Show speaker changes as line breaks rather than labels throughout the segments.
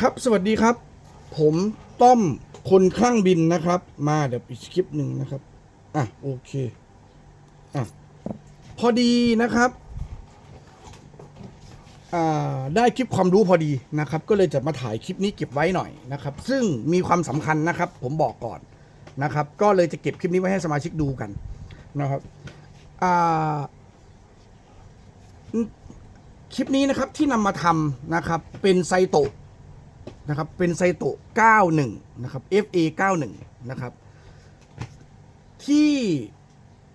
ครับสวัสดีครับ ผมต้อมคนคลั่งบินนะครับ มาเดี๋ยวอีกคลิปหนึ่งนะครับ อะโอเคอะพอดีนะครับอ่าได้คลิปความรู้พอดีนะครับ ก็เลยจะมาถ่ายคลิปนี้เก็บไว้หน่อยนะครับ ซึ่งมีความสำคัญนะครับ ผมบอกก่อนนะครับ ก็เลยจะเก็บคลิปนี้ไว้ให้สมาชิกดูกันนะครับอ่าคลิปนี้นะครับที่นำมาทำนะครับ เป็นไซโตะ นะครับ เป็นไซโตะ91 นะครับ FA 91 นะครับ ที่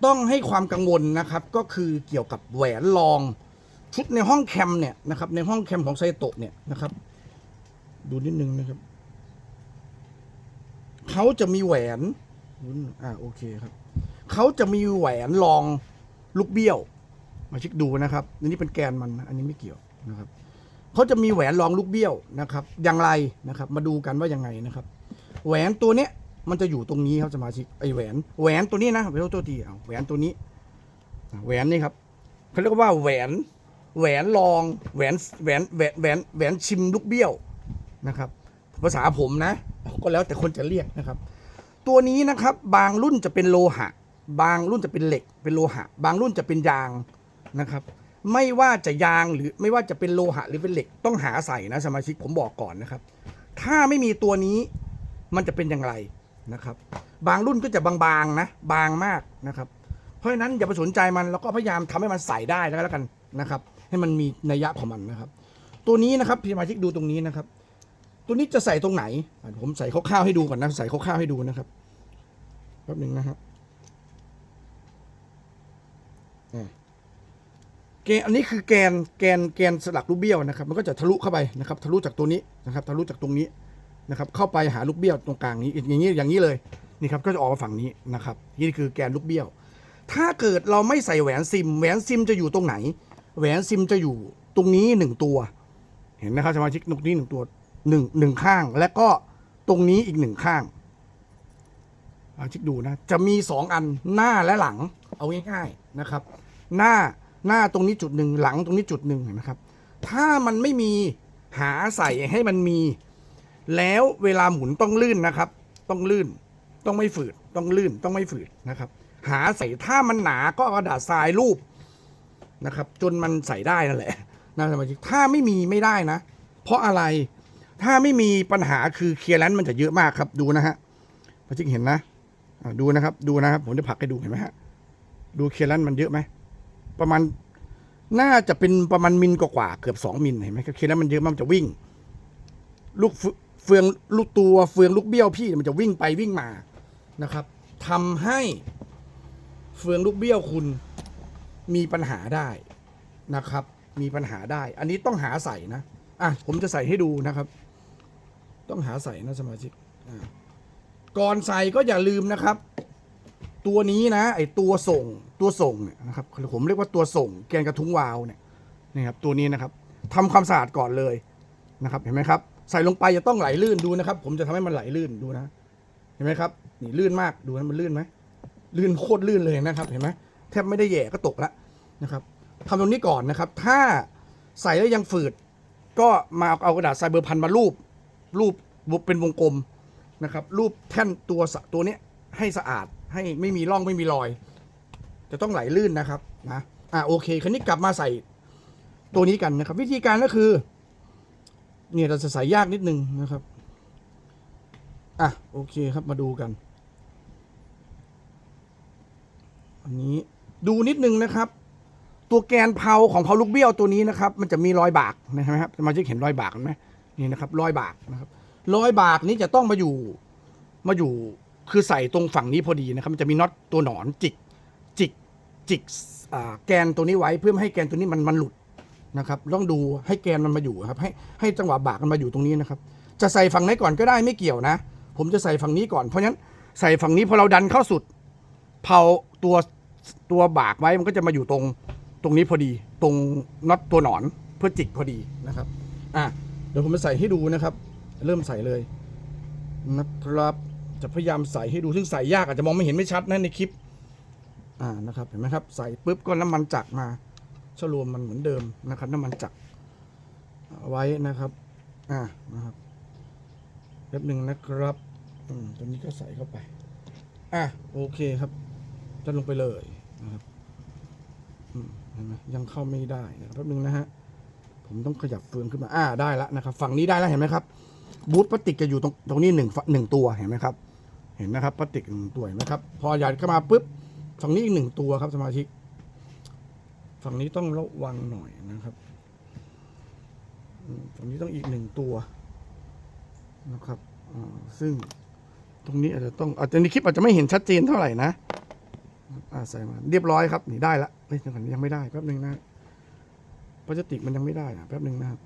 ต้องให้ความกังวลนะครับก็คือเกี่ยวกับแหวนรองชุดในห้องแคมเนี่ยนะครับ ในห้องแคมของไซโตะเนี่ยนะครับ ดูนิดนึงนะครับเขาจะมีแหวนอ่าโอเคครับเขาจะมีแหวนรองลูกเบี้ยว มาเช็คดูนะครับอันนี้เป็นแกนมันนะอันนี้ไม่เกี่ยวนะครับ เขาจะมีแหวนรองลูกเบี้ยวนะครับ อย่างไรนะครับ มาดูกันว่ายังไงนะครับ แหวนตัวเนี้ยมันจะอยู่ตรงนี้ครับสมาชิกไอแหวนแหวนตัวนี้นะเวลตัวทีเอาแหวนตัวนี้แหวนนี่ครับเขาเรียกว่าแหวนแหวนรองแหวนแหวนแหวนแหวนแหวนชิมลูกเบี้ยวนะครับ ภาษาผมนะ ก็แล้วแต่คนจะเรียกนะครับ ตัวนี้นะครับบางรุ่นจะเป็นโลหะ บางรุ่นจะเป็นเหล็กเป็นโลหะ บางรุ่นจะเป็นยางนะครับ ไม่ว่าจะยางหรือไม่ว่าจะเป็นโลหะหรือเป็นเหล็กต้องหาใส่นะสมาชิกผมบอกก่อนนะครับ ถ้าไม่มีตัวนี้มันจะเป็นอย่างไรนะครับ บางรุ่นก็จะบางๆนะ บางมากนะครับ เพราะฉะนั้นอย่าไปสนใจมันแล้วก็พยายามทำให้มันใส่ได้แล้วกันนะครับ ให้มันมีนัยยะของมันนะครับ ตัวนี้นะครับพี่สมาชิกดูตรงนี้นะครับ ตัวนี้จะใส่ตรงไหน ผมใส่คร่าวๆให้ดูก่อนนะใส่คร่าวๆให้ดูนะครับแป๊บหนึ่งนะครับอะแกนอันนี้คือแกนแกนแกนสลักลูกเบี้ยวนะครับ มันก็จะทะลุเข้าไปนะครับ ทะลุจากตัวนี้นะครับ ทะลุจากตรงนี้นะครับ เข้าไปหาลูกเบี้ยวตรงกลางนี้อย่างนี้อย่างนี้เลยนี่ครับก็จะออกมาฝั่งนี้นะครับ นี่คือแกนลูกเบี้ยว ถ้าเกิดเราไม่ใส่แหวนซิม แหวนซิมจะอยู่ตรงไหน แหวนซิมจะอยู่ตรงนี้หนึ่งตัว เห็นนะครับสมาชิกตรงนี้หนึ่งตัวหนึ่งหนึ่งข้าง และก็ตรงนี้อีกหนึ่งข้างสมาชิกดูนะ จะมีสองอันหน้าและหลัง เอาง่ายๆนะครับ หน้า หน้าตรงนี้จุดหนึ่งหลังตรงนี้จุดหนึ่งเห็นไหมครับ ถ้ามันไม่มีหาใส่ให้มันมี แล้วเวลาหมุนต้องลื่นนะครับ ต้องลื่น ต้องไม่ฝืด ต้องลื่น ต้องไม่ฝืดนะครับ หาใส่ถ้ามันหนาก็เอากระดาษทรายรูปนะครับ จนมันใส่ได้นั่นแหละนะสมาชิกถ้าไม่มีไม่ได้นะ เพราะอะไร ถ้าไม่มีปัญหาคือเคลียร์แลนซ์มันจะเยอะมากครับ ดูนะฮะสมาชิกเห็นนะดูนะครับ ดูนะครับ ผมจะผลักให้ดูเห็นไหมฮะ ดูเคลียร์แลนซ์มันเยอะไหม ประมาณน่าจะเป็นประมาณมิลกว่าเกือบสองมิลเห็นไหมครับเคแล้วมันเยอะมากมันจะวิ่ง ลูกเฟืองลูกตัวเฟืองลูกเบี้ยวพี่มันจะวิ่งไปวิ่งมานะครับทำให้เฟืองลูกเบี้ยวคุณมีปัญหาได้นะครับ มีปัญหาได้ อันนี้ต้องหาใส่นะอะผมจะใส่ให้ดูนะครับ ต้องหาใส่นะสมาชิกก่อนใส่ก็อย่าลืมนะครับ ตัวนี้นะ ไอตัวส่งตัวส่งเนี่ยนะครับผมเรียกว่าตัวส่งแกนกระทุ้งวาล์วเนี่ยนี่ครับตัวนี้นะครับทำความสะอาดก่อนเลยนะครับเห็นไหมครับ ใส่ลงไปจะต้องไหลลื่นดูนะครับ ผมจะทำให้มันไหลลื่นดูนะ เห็นไหมครับนี่ลื่นมากดูนะมันลื่นไหมลื่นโคตรลื่นเลยนะครับ เห็นไหมแทบไม่ได้แหย่ก็ตกแล้วนะครับทำตรงนี้ก่อนนะครับ ถ้าใส่แล้วยังฝืด ก็มาเอากระดาษทรายเบอร์พันมารูป รูปเป็นวงกลมนะครับ รูปแท่นตัวตัวนี้ให้สะอาด ให้ไม่มีร่องไม่มีรอย จะต้องไหลลื่นนะครับนะอะโอเคคันนี้กลับมาใส่ตัวนี้กันนะครับ วิธีการก็คือ เนี่ยเราจะใส่ยากนิดนึงนะครับอะโอเคครับมาดูกัน อันนี้ดูนิดนึงนะครับ ตัวแกนเพาของเพาลูกเบี้ยวตัวนี้นะครับ มันจะมีรอยบากนะครับมาชิกเห็นรอยบากไหมนี่นะครับ รอยบากนะครับ รอยบากนี้จะต้องมาอยู่มาอยู่ คือใส่ตรงฝั่งนี้พอดีนะครับมันจะมีน็อตตัวหนอนจิกจิกจิกแกนตัวนี้ไว้เพื่อไม่ให้แกนตัวนี้มันมันหลุดนะครับต้องดูให้แกนมันมาอยู่ครับให้ให้จังหวะบากมันมาอยู่ตรงนี้นะครับ จะใส่ฝั่งไหนก่อนก็ได้ไม่เกี่ยวนะ ผมจะใส่ฝั่งนี้ก่อนเพราะฉะนั้นใส่ฝั่งนี้พอเราดันเข้าสุดเผาตัวตัวบากไว้มันก็จะมาอยู่ตรงตรงนี้พอดีตรงน็อตตัวหนอนเพื่อจิกพอดีนะครับอะเดี๋ยวผมจะใส่ให้ดูนะครับ เริ่มใส่เลยนะครับ จะพยายามใส่ให้ดูซึ่งใส่ยากอาจจะมองไม่เห็นไม่ชัดนะในคลิป อ่านะครับเห็นไหมครับ ใส่ปุ๊บก็น้ำมันจักมาชโลมมันเหมือนเดิมนะครับ น้ำมันจักไว้นะครับอ่านะครับแป๊บหนึ่งนะครับอืมตัวนี้ก็ใส่เข้าไปอะโอเคครับจะลงไปเลยนะครับอืมเห็นไหมยังเข้าไม่ได้นะครับแป๊บหนึงนะฮะผมต้องขยับเฟืองขึ้นมาอ่าได้แล้วนะครับ ฝั่งนี้ได้แล้วเห็นไหมครับ บูทพลาสติกจะอยู่ตรงตรงนี้หนึ่งหนึ่งตัวเห็นไหมครับ เห็นนะครับพลาสติกหนึ่งตัวเห็นไหมครับ พอหยัดเข้ามาปุ๊บฝั่งนี้อีกหนึ่งตัวครับ สมาชิก ฝั่งนี้ต้องระวังหน่อยนะครับฝั่งนี้ต้องอีกหนึ่งตัวนะครับซึ่งตรงนี้อาจจะต้องอาจจะในคลิปอาจจะไม่เห็นชัดเจนเท่าไหร่นะอาใส่มาเรียบร้อยครับนี่ได้ละเฮ้ยยังไม่ได้แป๊บหนึ่งนะพลาสติกมันยังไม่ได้อะแป๊บหนึ่งนะครับ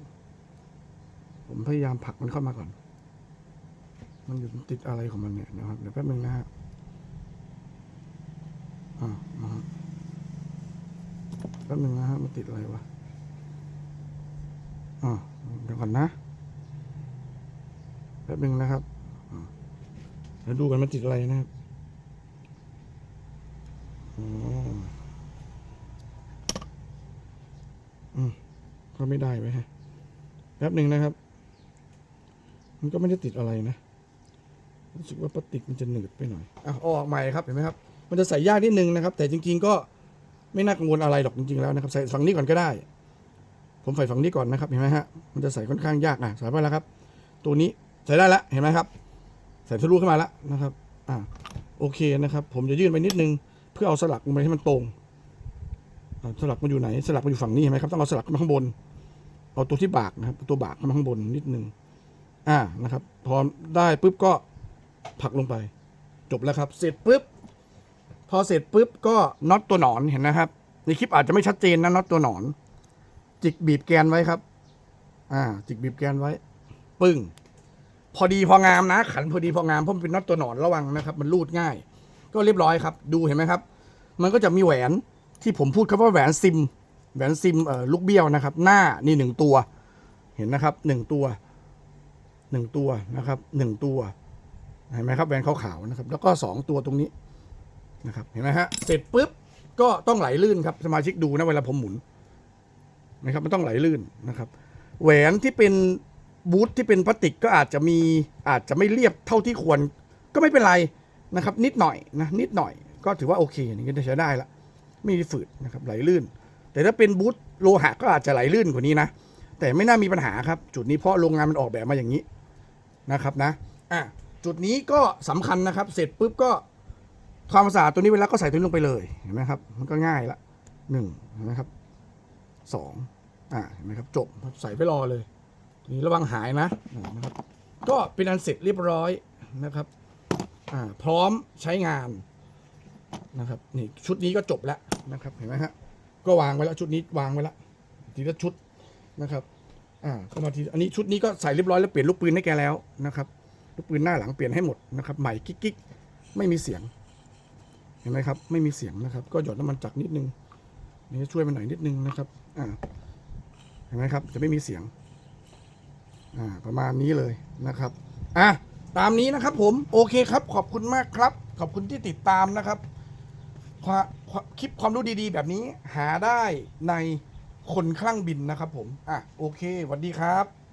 ผมพยายามผลักมันเข้ามาก่อน มันอยู่ติดอะไรของมันเนี่ยนะครับ เดี๋ยวแป๊บหนึ่งนะฮะอ่านะฮะแป๊บหนึ่งนะฮะมันติดอะไรวะอ่าเดี๋ยวก่อนนะแป๊บหนึ่งนะครับเดี๋ยวดูกันมันติดอะไรนะครับอ๋ออืมก็ไม่ได้ไว้ฮะแป๊บหนึ่งนะครับ มันก็ไม่ได้ติดอะไรนะ รู้สึกว่าพลาสติกมันจะหนืดไปหน่อยอะเอาออกใหม่ครับเห็นไหมครับ มันจะใส่ยากนิดนึงนะครับ แต่จริงๆก็ไม่น่ากังวลอะไรหรอกจริงๆแล้วนะครับ ใส่ฝั่งนี้ก่อนก็ได้ ผมใส่ฝั่งนี้ก่อนนะครับเห็นไหมฮะมันจะใส่ค่อนข้างยากอะใส่ไปแล้วครับ ตัวนี้ใส่ได้แล้วเห็นไหมครับ ใส่ทะลุขึ้นมาแล้วนะครับอ่าโอเคนะครับ ผมจะยื่นไปนิดนึง เพื่อเอาสลักลงไปให้มันตรงสลักมันอยู่ไหน สลักมันอยู่ฝั่งนี้เห็นไหมครับต้องเอาสลักขึ้นมาข้างบน เอาตัวที่บากนะครับ ตัวบากขึ้นมาข้างบนนิดนึงอ่านะครับ พอได้ปุ๊บก็ ผักลงไป จบแล้วครับ เสร็จปุ๊บ พอเสร็จปุ๊บก็น็อตตัวหนอนเห็นนะครับ ในคลิปอาจจะไม่ชัดเจนนะน็อตตัวหนอน จิกบีบแกนไว้ครับ อ่า จิกบีบแกนไว้ ปึ้ง พอดีพองามนะ ขันพอดีพองามเพราะมันเป็นน็อตตัวหนอนระวังนะครับ มันรูดง่าย ก็เรียบร้อยครับ ดูเห็นไหมครับ มันก็จะมีแหวนที่ผมพูดคำว่าแหวนซิม แหวนซิมเอ่อลูกเบี้ยวนะครับ หน้านี่หนึ่งตัว เห็นนะครับหนึ่งตัวหนึ่งตัวนะครับหนึ่งตัว เห็นไหมครับแหวนขาวๆนะครับ แล้วก็สองตัวตรงนี้นะครับเห็นไหมฮะเสร็จปุ๊บก็ต้องไหลลื่นครับสมาชิกดูนะเวลาผมหมุนนะครับมันต้องไหลลื่นนะครับ แหวนที่เป็นบูทที่เป็นพลาสติกก็อาจจะมีอาจจะไม่เรียบเท่าที่ควร ก็ไม่เป็นไรนะครับ นิดหน่อยนะนิดหน่อย ก็ถือว่าโอเคอย่างนี้ก็ใช้ได้ละไม่มีฝืดนะครับไหลลื่น แต่ถ้าเป็นบูทโลหะก็อาจจะไหลลื่นกว่านี้นะแต่ไม่น่ามีปัญหาครับ จุดนี้เพราะโรงงานมันออกแบบมาอย่างนี้นะครับนะอะ จุดนี้ก็สำคัญนะครับ เสร็จปุ๊บก็ความสะอาดตัวนี้เวลาก็ใส่ตัวนี้ลงไปเลยเห็นไหมครับ มันก็ง่ายละหนึ่งเห็นไหมครับสองอ่าเห็นไหมครับจบใส่ไปรอเลยนี่ระวังหายนะนะครับ ก็เป็นอันเสร็จเรียบร้อยนะครับอ่าพร้อมใช้งานนะครับนี่ชุดนี้ก็จบแล้วนะครับเห็นไหมฮะก็วางไว้แล้วชุดนี้วางไว้แล้วทีละชุดนะครับอ่าก็มาทีอันนี้ชุดนี้ก็ใส่เรียบร้อยแล้วเปลี่ยนลูกปืนให้แกแล้วนะครับ ลูกปืนหน้าหลังเปลี่ยนให้หมดนะครับใหม่กิ๊กกิ๊กไม่มีเสียง เห็นไหมครับ ไม่มีเสียงนะครับ ก็หยดน้ำมันจักรนิดนึงนี่ช่วยมันหน่อยนิดนึงนะครับอ่าเห็นไหมครับ จะไม่มีเสียงอ่าประมาณนี้เลยนะครับอะตามนี้นะครับผมโอเคครับ ขอบคุณมากครับ ขอบคุณที่ติดตามนะครับความความคลิปความรู้ดีๆ แบบนี้หาได้ในคนคลั่งบินนะครับผม อะ โอเคสวัสดีครับ